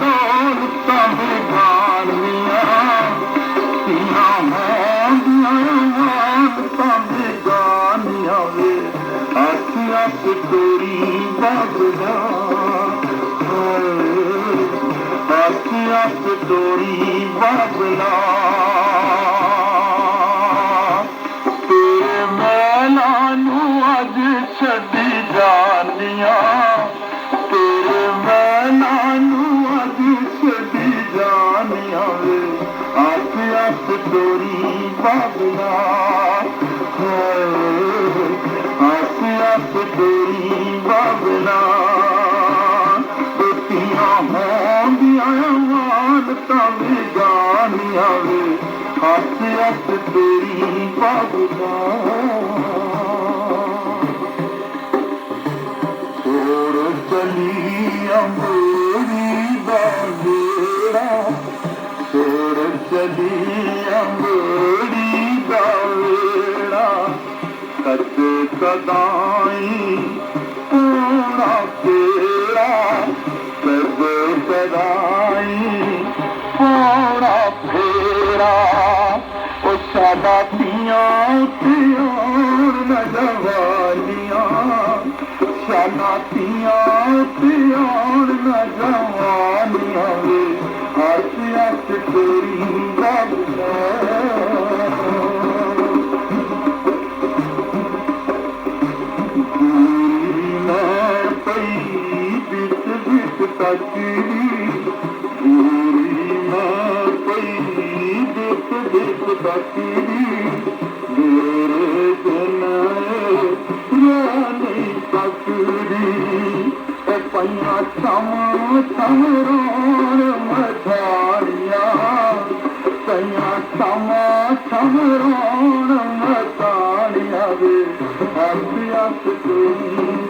دور توهان گان توهان اڄ ڇڏي آسيس ڊيري ڀاونا اسين ڊيري ڀونا ٽوتيوان ته به جاني آسي ڀاونا سدائين ٿو سدا ٿيڻ نه جوان شا پيار نه جوان ਕੋਈ ਬਿਤ ਬਿਤ ਤੱਕੀ ਦੂਰੀ ਨਾ ਕੋਈ ਬਿਤ ਬਿਤ ਤੱਕੀ ਦੂਰੇ ਜਨਾਏ ਰਾਣੀ ਤੱਕਰੀ ਐ ਪਈਆ ਸਮ ਸਮਰੋਣ ਮਧਾਰੀਆਂ ਪਈਆ ਸਮ ਸਮਰੋਣ ਮਧਾਰੀਆਂ ਵੇ ਹੱਥ ਹੱਥ ਕੋਈ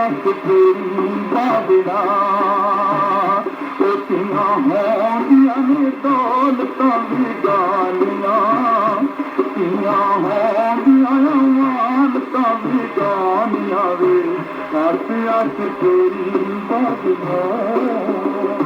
بديان ڪيئن هل ڪبي گان ڪم گاني اسان کي بدلو